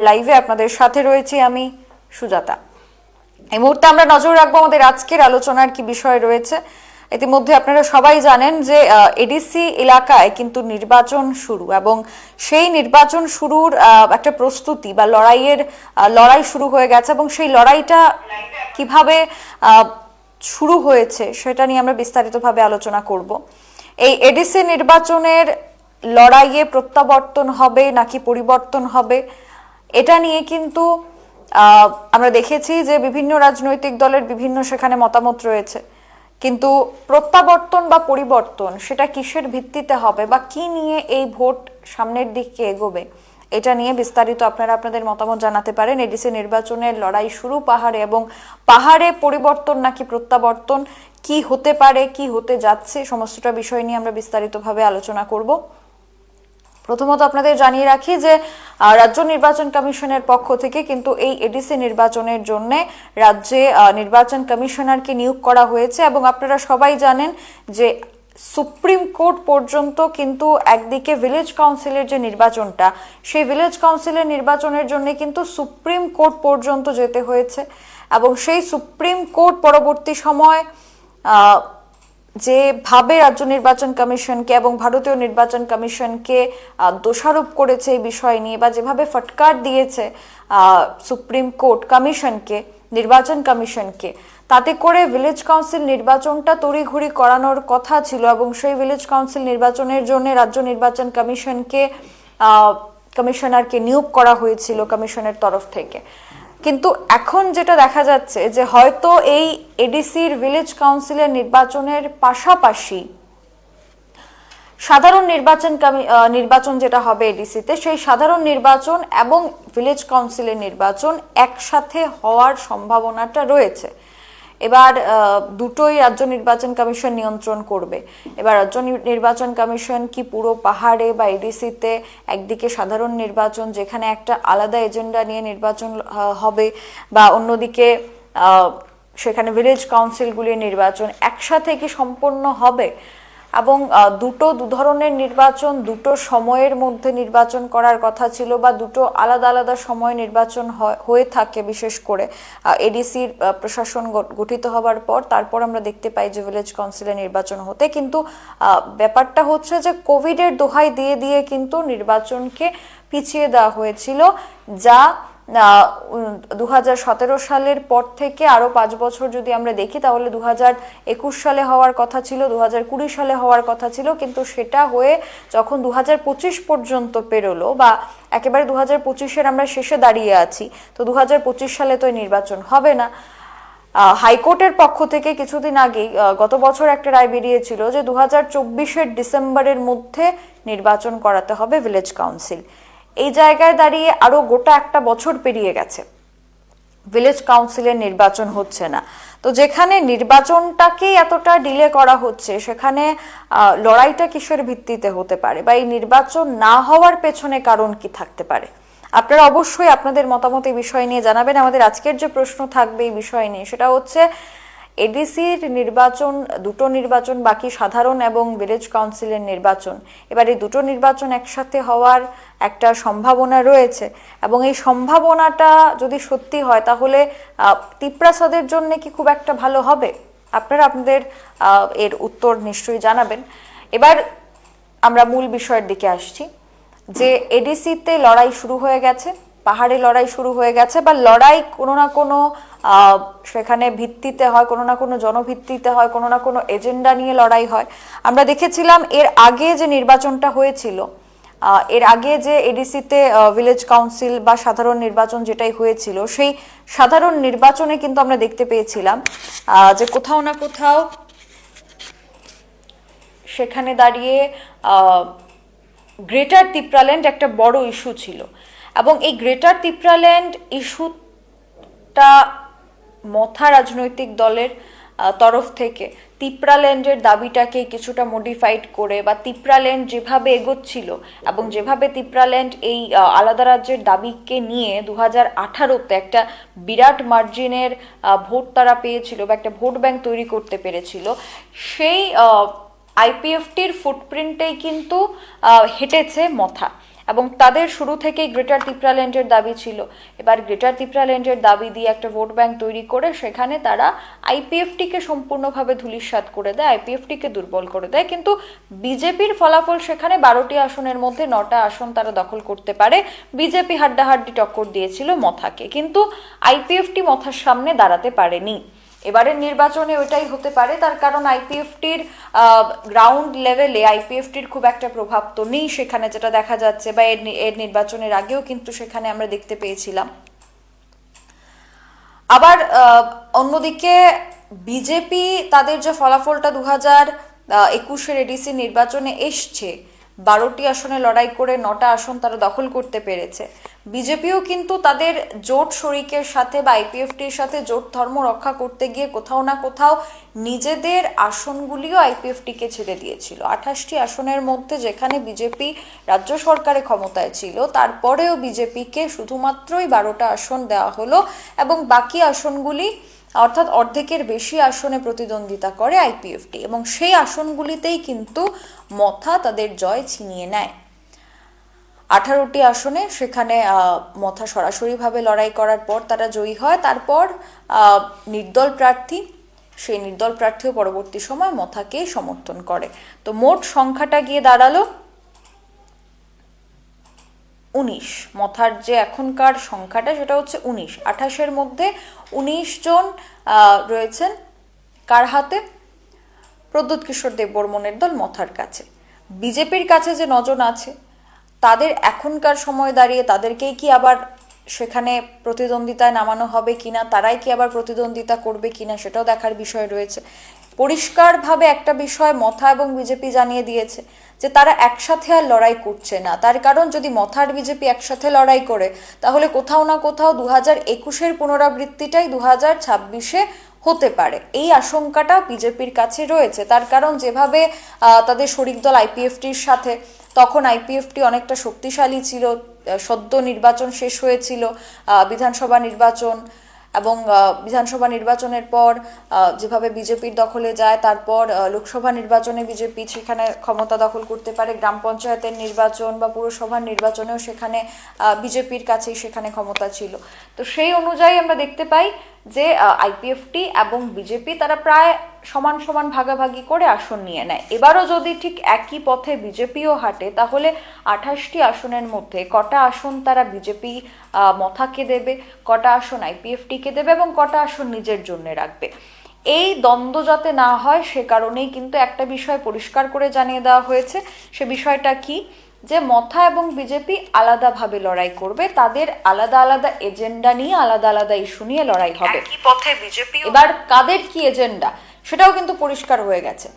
লাইভে আপনাদের সাথে রয়েছি আমি সুজাতা। এই মুহূর্তে আমরা নজর রাখব আমাদের আজকের আলোচনার কি বিষয় রয়েছে। ইতিমধ্যে আপনারা সবাই জানেন যে এডিসি এলাকায় কিন্তু নির্বাচন শুরু এবং সেই নির্বাচন শুরুর একটা প্রস্তুতি বা লড়াইয়ের লড়াই শুরু হয়ে গেছে এবং সেই লড়াইটা কীভাবে শুরু হয়েছে সেটা নিয়ে আমরা বিস্তারিতভাবে আলোচনা করব। এই এডিসি নির্বাচনের লড়াইয়ে প্রত্যাবর্তন হবে নাকি পরিবর্তন হবে? এটা নিয়ে কিন্তু আমরা দেখেছি যে বিভিন্ন রাজনৈতিক দলের বিভিন্ন সেখানে মতামত রয়েছে। কিন্তু প্রত্যাবর্তন বা পরিবর্তন, সেটা কিসের ভিত্তিতে হবে বা কি নিয়ে এই ভোট সামনের দিকে এগোবে, এটা নিয়ে বিস্তারিত আপনারা আপনাদের মতামত জানাতে পারেন। এডিসি নির্বাচনের লড়াই শুরু পাহাড়ে এবং পাহাড়ে পরিবর্তন নাকি প্রত্যাবর্তন, কি হতে পারে, কি হতে যাচ্ছে, সমস্তটা বিষয় নিয়ে আমরা বিস্তারিতভাবে আলোচনা করব। প্রথমত আপনাদের জানিয়ে রাখি যে রাজ্য নির্বাচন কমিশনের পক্ষ থেকে কিন্তু এই এডিসি নির্বাচনের জন্য রাজ্যে নির্বাচন কমিশনারকে নিয়োগ করা হয়েছে এবং আপনারা সবাই জানেন যে সুপ্রিম কোর্ট পর্যন্ত কিন্তু একদিকে ভিলেজ কাউন্সিলের যে নির্বাচনটা, সেই ভিলেজ কাউন্সিলের নির্বাচনের জন্য কিন্তু সুপ্রিম কোর্ট পর্যন্ত যেতে হয়েছে এবং সেই সুপ্রিম কোর্ট পরবর্তী সময় যেভাবে রাজ্য নির্বাচন কমিশনকে এবং ভারতীয় নির্বাচন কমিশনকে দোষারোপ করেছে এই বিষয় নিয়ে বা যেভাবে ফটকার দিয়েছে সুপ্রিম কোর্ট কমিশনকে, নির্বাচন কমিশনকে, তাতে করে ভিলেজ কাউন্সিল নির্বাচনটা তড়িঘড়ি করানোর কথা ছিল এবং সেই ভিলেজ কাউন্সিল নির্বাচনের জন্য রাজ্য নির্বাচন কমিশনকে কমিশনারকে নিয়োগ করা হয়েছিল কমিশনের তরফ থেকে। কিন্তু এখন যেটা দেখা যাচ্ছে যে হয়তো এই এডিসির ভিলেজ কাউন্সিলের নির্বাচনের পাশাপাশি সাধারণ নির্বাচন নির্বাচন যেটা হবে এডিসিতে সেই সাধারণ নির্বাচন এবং ভিলেজ কাউন্সিলের নির্বাচন একসাথে হওয়ার সম্ভাবনাটা রয়েছে। এবার দুটোই রাজ্য নির্বাচন কমিশন নিয়ন্ত্রণ করবে। এবার রাজ্য নির্বাচন কমিশন কি পুরো পাহাড়ে বা এডিসিতে একদিকে সাধারণ নির্বাচন, যেখানে একটা আলাদা এজেন্ডা নিয়ে নির্বাচন হবে, বা অন্যদিকে সেখানে ভিলেজ কাউন্সিলগুলির নির্বাচন একসাথে কি সম্পন্ন হবে? এবং দুটো দু ধরনের নির্বাচন, দুটো সময়ের মধ্যে নির্বাচন করার কথা ছিল বা দুটো আলাদা আলাদা সময় নির্বাচন হয়- থাকে বিশেষ করে এডিসির প্রশাসন গঠিত হবার পর, তারপর আমরা দেখতে পাই যে ভিলেজ কাউন্সিলের নির্বাচন হতে কিন্তু ব্যাপারটা হচ্ছে যে কোভিডের দোহাই দিয়ে দিয়ে কিন্তু নির্বাচনকে পিছিয়ে দেওয়া হয়েছিল, যা দু হাজার সতেরো সালের পর থেকে আরও পাঁচ বছর যদি আমরা দেখি তাহলে দু সালে হওয়ার কথা ছিল দু সালে হওয়ার কথা ছিল কিন্তু সেটা হয়ে যখন দু পর্যন্ত পেরোলো বা একেবারে দু হাজার পঁচিশের আমরা শেষে দাঁড়িয়ে আছি তো দু সালে তো নির্বাচন হবে না। হাইকোর্টের পক্ষ থেকে কিছুদিন আহ, গত বছর একটা রায় বেরিয়েছিল যে দু হাজার ডিসেম্বরের মধ্যে নির্বাচন করাতে হবে ভিলেজ কাউন্সিল। এই জায়গায় দাঁড়িয়ে আরও গোটা একটা বছর পেরিয়ে গেছে। ভিলেজ কাউন্সিলের নির্বাচন হচ্ছে না। তো যেখানে নির্বাচনটাকেই এতটা ডিলে করা হচ্ছে, সেখানে লড়াইটা কিসের ভিত্তিতে হতে পারে বা এই নির্বাচন না হওয়ার পেছনে কারণ কি থাকতে পারে? আপনারা অবশ্যই আপনাদের মতামত এই বিষয় নিয়ে জানাবেন। আমাদের আজকের যে প্রশ্ন থাকবে এই বিষয় নিয়ে, সেটা হচ্ছে এডিসির নির্বাচন, দুটো নির্বাচন, বাকি সাধারণ এবং ভিলেজ কাউন্সিলের নির্বাচন। এবার দুটো নির্বাচন একসাথে হওয়ার একটা সম্ভাবনা রয়েছে এবং এই সম্ভাবনাটা যদি সত্যি হয়, তাহলে তিপ্রাসাদের জন্য কি খুব একটা ভালো হবে? আপনারা আপনাদের এর উত্তর নিশ্চয়ই জানাবেন। এবার আমরা মূল বিষয়ের দিকে আসছি। যে এডিসিতে লড়াই শুরু হয়ে গেছে পাহাড়ে লড়াই শুরু হয়ে গেছে বা লড়াই কোনো না কোনো সেখানে ভিত্তিতে হয়, কোনো না কোনো জনভিত্তিতে হয়, কোনো না কোনো এজেন্ডা নিয়ে লড়াই হয়। আমরা দেখেছিলাম এর আগে যে নির্বাচনটা হয়েছিল এর আগে যে এডিসিতে ভিলেজ কাউন্সিল বা সাধারণ নির্বাচন যেটাই হয়েছিল, সেই সাধারণ নির্বাচনে কিন্তু আমরা দেখতে পেয়েছিলাম যে কোথাও না কোথাও সেখানে দাঁড়িয়ে গ্রেটার তিপ্রাল্যান্ড একটা বড় ইস্যু ছিল। এবং এই গ্রেটার তিপ্রাল্যান্ড ইস্যুটা মথা রাজনৈতিক দলের তরফ থেকে তিপ্রাল্যান্ডের দাবিটাকে কিছুটা মডিফাইড করে বা তিপ্রাল্যান্ড যেভাবে এগোচ্ছিল এবং যেভাবে তিপ্রাল্যান্ড এই আলাদা রাজ্যের দাবিকে নিয়ে দু হাজার আঠারোতে একটা বিরাট মার্জিনের ভোট তারা পেয়েছিল বা একটা ভোট ব্যাংক তৈরি করতে পেরেছিল, সেই আইপিএফটির ফুটপ্রিন্টেই কিন্তু হেঁটেছে মথা। এবং তাদের শুরু থেকেই গ্রেটার তিপ্রাল্যান্ডের দাবি ছিল। এবার গ্রেটার তিপ্রাল্যান্ডের দাবি দিয়ে একটা ভোট ব্যাংক তৈরি করে, সেখানে তারা আইপিএফটিকে সম্পূর্ণভাবে ধূলিসাৎ করে দেয় আইপিএফটিকে দুর্বল করে দেয়। কিন্তু বিজেপির ফলাফল সেখানে বারোটি আসনের মধ্যে নটা আসন তারা দখল করতে পারে। বিজেপি হাড্ডাহাড্ডি টক্কর দিয়েছিল মথাকে, কিন্তু আইপিএফটি মথার সামনে দাঁড়াতে পারেনি। এবারের নির্বাচনে ওইটাই হতে পারে। তার কারণ আইপিএফটির গ্রাউন্ড লেভেলে আইপিএফটির খুব একটা প্রভাব তো নেই সেখানে, যেটা দেখা যাচ্ছে বা এর এর নির্বাচনের আগেও কিন্তু সেখানে আমরা দেখতে পেয়েছিলাম। আবার অন্যদিকে বিজেপি তাদের যে ফলাফলটা দু হাজার একুশের এডিসি নির্বাচনে এসছে, বারোটি আসনে লড়াই করে নটা আসন তারা দখল করতে পেরেছে। বিজেপিও কিন্তু তাদের জোট শরিকের সাথে বা আইপিএফটির সাথে জোট ধর্ম রক্ষা করতে গিয়ে কোথাও না কোথাও নিজেদের আসনগুলিও আইপিএফটিকে ছেড়ে দিয়েছিল। আঠাশটি আসনের মধ্যে যেখানে বিজেপি রাজ্য সরকারে ক্ষমতায় ছিল, তারপরেও বিজেপিকে শুধুমাত্রই বারোটা আসন দেওয়া হলো এবং বাকি আসনগুলি, অর্থাৎ অর্ধেকের বেশি আসনে প্রতিদ্বন্দ্বিতা করে আইপিএফটি এবং সেই আসনগুলিতেই কিন্তু মথা তাদের জয় ছিনিয়ে নেয়। আঠারোটি আসনে সেখানে মথা সরাসরিভাবে লড়াই করার পর তারা জয়ী হয়। তারপর নির্দল প্রার্থী, সেই নির্দল প্রার্থীও পরবর্তী সময় মথাকে সমর্থন করে। তো মোট সংখ্যাটা গিয়ে দাঁড়াল উনিশ। মথার যে এখনকার সংখ্যাটা সেটা হচ্ছে উনিশ। আঠাশের মধ্যে উনিশ জন রয়েছেন কার হাতে? প্রদ্যুৎ কিশোর দেববর্মনের দল মথার কাছে। বিজেপির কাছে যে নজন আছে তাদের এখনকার সময় দাঁড়িয়ে তাদেরকেই কি আবার সেখানে প্রতিদ্বন্দ্বিতায় নামানো হবে কিনা, তারাই কি আবার প্রতিদ্বন্দ্বিতা করবে কিনা সেটাও দেখার বিষয় রয়েছে। পরিষ্কারভাবে একটা বিষয় মথা এবং বিজেপি জানিয়ে দিয়েছে যে তারা একসাথে আর লড়াই করছে না। তার কারণ যদি মথার বিজেপি একসাথে লড়াই করে, তাহলে কোথাও না কোথাও দু হাজার একুশের পুনরাবৃত্তিটাই দু হাজার ছাব্বিশে হতে পারে। এই আশঙ্কাটা বিজেপির কাছে রয়েছে। তার কারণ যেভাবে তাদের শরিক দল আইপিএফটির সাথে তখন আইপিএফটি অনেকটা শক্তিশালী ছিল সদ্য নির্বাচন শেষ হয়েছিল বিধানসভা নির্বাচন এবং বিধানসভা নির্বাচনের পর যেভাবে বিজেপির দখলে যায়, তারপর লোকসভা নির্বাচনে বিজেপি সেখানে ক্ষমতা দখল করতে পারে, গ্রাম পঞ্চায়েতের নির্বাচন বা পুরসভার নির্বাচনেও সেখানে বিজেপির কাছেই সেখানে ক্ষমতা ছিল। তো সেই অনুযায়ী আমরা দেখতে পাই যে আইপিএফটি এবং বিজেপি তারা প্রায় সমান সমান ভাগাভাগি করে আসন নিয়ে নেয়। এবারও যদি ঠিক একই পথে বিজেপিও হাঁটে তাহলে আঠাশটি আসনের মধ্যে কটা আসন তারা বিজেপি মথাকে দেবে কটা আসন আইপিএফটিকে দেবে এবং কটা আসন নিজের জন্য রাখবে। এই দ্বন্দ্ব যাতে না হয় সে কারণেই কিন্তু একটা বিষয় পরিষ্কার করে জানিয়ে দেওয়া হয়েছে। সে বিষয়টা কি? যে মথা এবং বিজেপি আলাদাভাবে লড়াই করবে তাদের আলাদা আলাদা এজেন্ডা নিয়ে আলাদা আলাদা ইস্যু নিয়ে লড়াই হবে। পথে বিজেপি এবার কাদের কি এজেন্ডা? সেটাও কিন্তু পরিষ্কার হয়ে গেছে।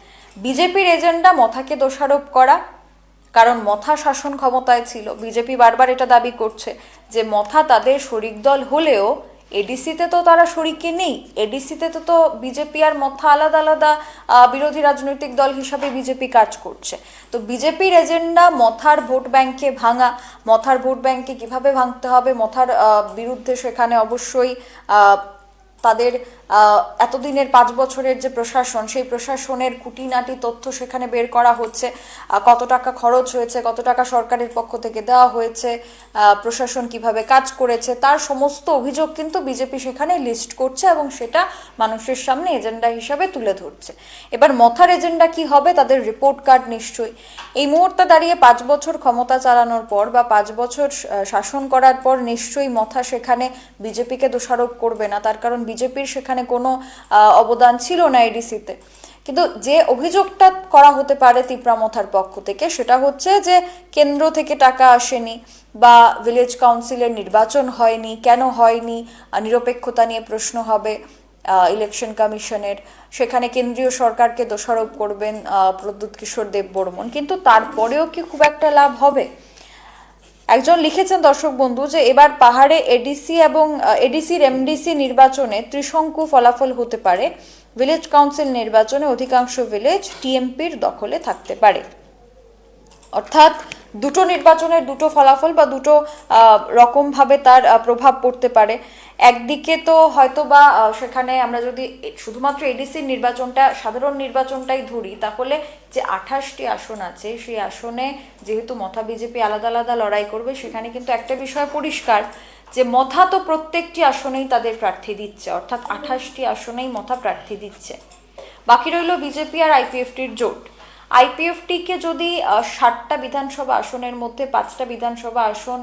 বিজেপির এজেন্ডা মথাকে দোষারোপ করা, কারণ মথা শাসন ক্ষমতায় ছিল। বিজেপি বারবার এটা দাবি করছে যে মথা তাদের শরিক দল হলেও এডিসিতে তো তারা শরিকে নেই। এডিসিতে তো তো বিজেপি আর মথা আলাদা আলাদা বিরোধী রাজনৈতিক দল হিসাবে বিজেপি কাজ করছে। তো বিজেপির এজেন্ডা মথার ভোট ব্যাংকে ভাঙা, মথার ভোট ব্যাংকে কীভাবে ভাঙতে হবে, মথার বিরুদ্ধে সেখানে অবশ্যই তাদের এতদিনের পাঁচ বছরের যে প্রশাসন, সেই প্রশাসনের খুঁটিনাটি তথ্য সেখানে বের করা হচ্ছে। কত টাকা খরচ হয়েছে, কত টাকা সরকারের পক্ষ থেকে দেওয়া হয়েছে প্রশাসন কীভাবে কাজ করেছে, তার সমস্ত অভিযোগ কিন্তু বিজেপি সেখানে লিস্ট করছে এবং সেটা মানুষের সামনে এজেন্ডা হিসাবে তুলে ধরছে। এবার মথার এজেন্ডা কি হবে তাদের রিপোর্ট কার্ড নিশ্চয়ই। এই মুহূর্তে দাঁড়িয়ে পাঁচ বছর ক্ষমতা চালানোর পর বা পাঁচ বছর শাসন করার পর নিশ্চয়ই মথা সেখানে বিজেপিকে দোষারোপ করবে না। তার কারণ বিজেপির সেখানে কোনো অবদান ছিল না এডিসিতে কিন্তু যে অভিযোগটা করা হতে পারে তিপ্রামথার পক্ষ থেকে, সেটা হচ্ছে যে কেন্দ্র থেকে টাকা আসেনি বা ভিলেজ কাউন্সিলের নির্বাচন হয়নি, কেন হয়নি, নিরপেক্ষতা নিয়ে প্রশ্ন হবে ইলেকশন কমিশনের সেখানে কেন্দ্রীয় সরকারকে দোষারোপ করবেন প্রদ্যুৎ কিশোর দেব বর্মন। কিন্তু তারপরেও কি খুব একটা লাভ হবে? একজন লিখেছেন দর্শক বন্ধু যে এবার পাহাড়ে এডিসি এবং এডিসির এমডিসি নির্বাচনে ত্রিশঙ্কু ফলাফল হতে পারে। ভিলেজ কাউন্সিল নির্বাচনে অধিকাংশ ভিলেজ টিএমপির দখলে থাকতে পারে। অর্থাৎ দুটো নির্বাচনের দুটো ফলাফল বা দুটো রকমভাবে তার প্রভাব পড়তে পারে। একদিকে তো হয়তো বা সেখানে আমরা যদি শুধুমাত্র এডিসির নির্বাচনটা, সাধারণ নির্বাচনটাই ধরি, তাহলে যে আঠাশটি আসন আছে, সেই আসনে যেহেতু মথা বিজেপি আলাদা আলাদা লড়াই করবে, সেখানে কিন্তু একটা বিষয় পরিষ্কার, যে মথা তো প্রত্যেকটি আসনেই তাদের প্রার্থী দিচ্ছে, অর্থাৎ আঠাশটি আসনেই মথা প্রার্থী দিচ্ছে। বাকি রইল বিজেপি আর আইপিএফটির জোট। আইপিএফটিকে যদি ষাটটা বিধানসভা আসনের মধ্যে পাঁচটা বিধানসভা আসন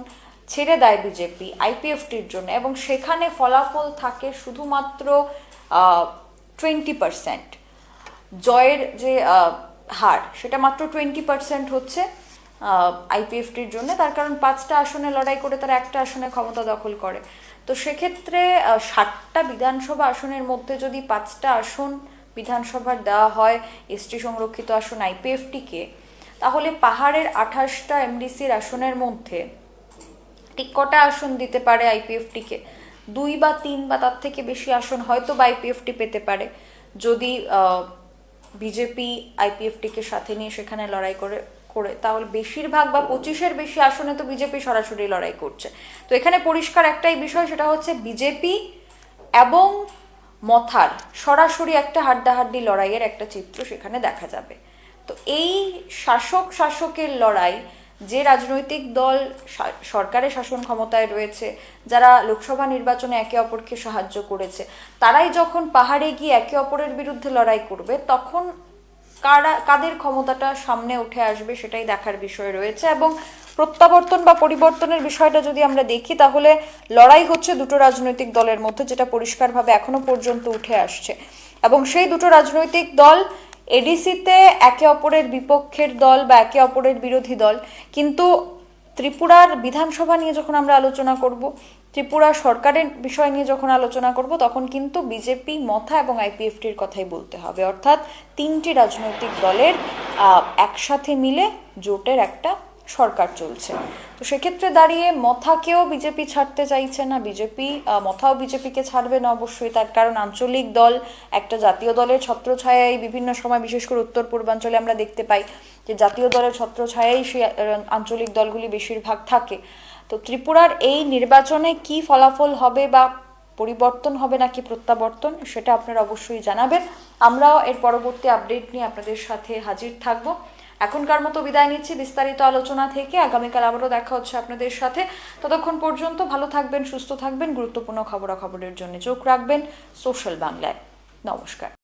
ছেড়ে দেয় বিজেপি আইপিএফটির জন্য এবং সেখানে ফলাফল থাকে শুধুমাত্র টোয়েন্টি পার্সেন্ট। জয়ের যে হার সেটা মাত্র টোয়েন্টি পার্সেন্ট হচ্ছে আইপিএফটির জন্য। তার কারণ পাঁচটা আসনে লড়াই করে তারা একটা আসনে ক্ষমতা দখল করে। তো সেক্ষেত্রে ষাটটা বিধানসভা আসনের মধ্যে যদি পাঁচটা আসন বিধানসভার দেওয়া হয়, এসটি সংরক্ষিত আসন আইপিএফটিকে তাহলে পাহাড়ের আঠাশটা এমডিসির আসনের মধ্যে ঠিক কটা আসন দিতে পারে আইপিএফটিকে দুই বা তিন বা তার থেকে বেশি আসন হয়তো বা আইপিএফটি পেতে পারে। যদি বিজেপি আইপিএফটিকে সাথে নিয়ে সেখানে লড়াই করে করে, তাহলে বেশিরভাগ বা পঁচিশের বেশি আসনে তো বিজেপি সরাসরি লড়াই করছে। তো এখানে পরিষ্কার একটাই বিষয়, সেটা হচ্ছে বিজেপি এবং মথার, সরাসরি একটা হাড্ডাহাড্ডি লড়াইয়ের একটা চিত্র সেখানে দেখা যাবে। তো এই শাসক শাসকের লড়াই, যে রাজনৈতিক দল সরকারের শাসন ক্ষমতায় রয়েছে, যারা লোকসভা নির্বাচনে একে অপরকে সাহায্য করেছে, তারাই যখন পাহাড়ে গিয়ে একে অপরের বিরুদ্ধে লড়াই করবে, তখন কারা, কাদের ক্ষমতাটা সামনে উঠে আসবে সেটাই দেখার বিষয় রয়েছে এবং প্রত্যাবর্তন বা পরিবর্তনের বিষয়টা যদি আমরা দেখি, তাহলে লড়াই হচ্ছে দুটো রাজনৈতিক দলের মধ্যে যেটা পরিষ্কারভাবে এখনও পর্যন্ত উঠে আসছে। এবং সেই দুটো রাজনৈতিক দল এডিসিতে একে অপরের বিপক্ষের দল বা একে অপরের বিরোধী দল। কিন্তু ত্রিপুরার বিধানসভা নিয়ে যখন আমরা আলোচনা করব ত্রিপুরা সরকারের বিষয় নিয়ে যখন আলোচনা করব, তখন কিন্তু বিজেপি, মথা এবং আইপিএফটির কথাই বলতে হবে। অর্থাৎ তিনটি রাজনৈতিক দলের একসাথে মিলে জোটের একটা সরকার চলছে। তো সেক্ষেত্রে দাঁড়িয়ে মথাকেও বিজেপি ছাড়তে চাইছে না, বিজেপি মথাও বিজেপিকে ছাড়বে না অবশ্যই। তার কারণ আঞ্চলিক দল, একটা জাতীয় দলের ছত্রছায়ায় বিভিন্ন সময়, বিশেষ করে উত্তর পূর্বাঞ্চলে আমরা দেখতে পাই যে জাতীয় দলের ছত্রছায়াই সেই আঞ্চলিক দলগুলি বেশিরভাগ থাকে। তো ত্রিপুরার এই নির্বাচনে কি ফলাফল হবে বা পরিবর্তন হবে নাকি প্রত্যাবর্তন, সেটা আপনারা অবশ্যই জানাবেন। আমরাও এর পরবর্তী আপডেট নিয়ে আপনাদের সাথে হাজির থাকব। এখনকার মতো বিদায় নিচ্ছি বিস্তারিত আলোচনা থেকে। আগামীকাল আবারও দেখা হচ্ছে আপনাদের সাথে। ততক্ষণ পর্যন্ত ভালো থাকবেন, সুস্থ থাকবেন, গুরুত্বপূর্ণ খবরাখবরের জন্য চোখ রাখবেন সোশ্যাল বাংলায়। নমস্কার।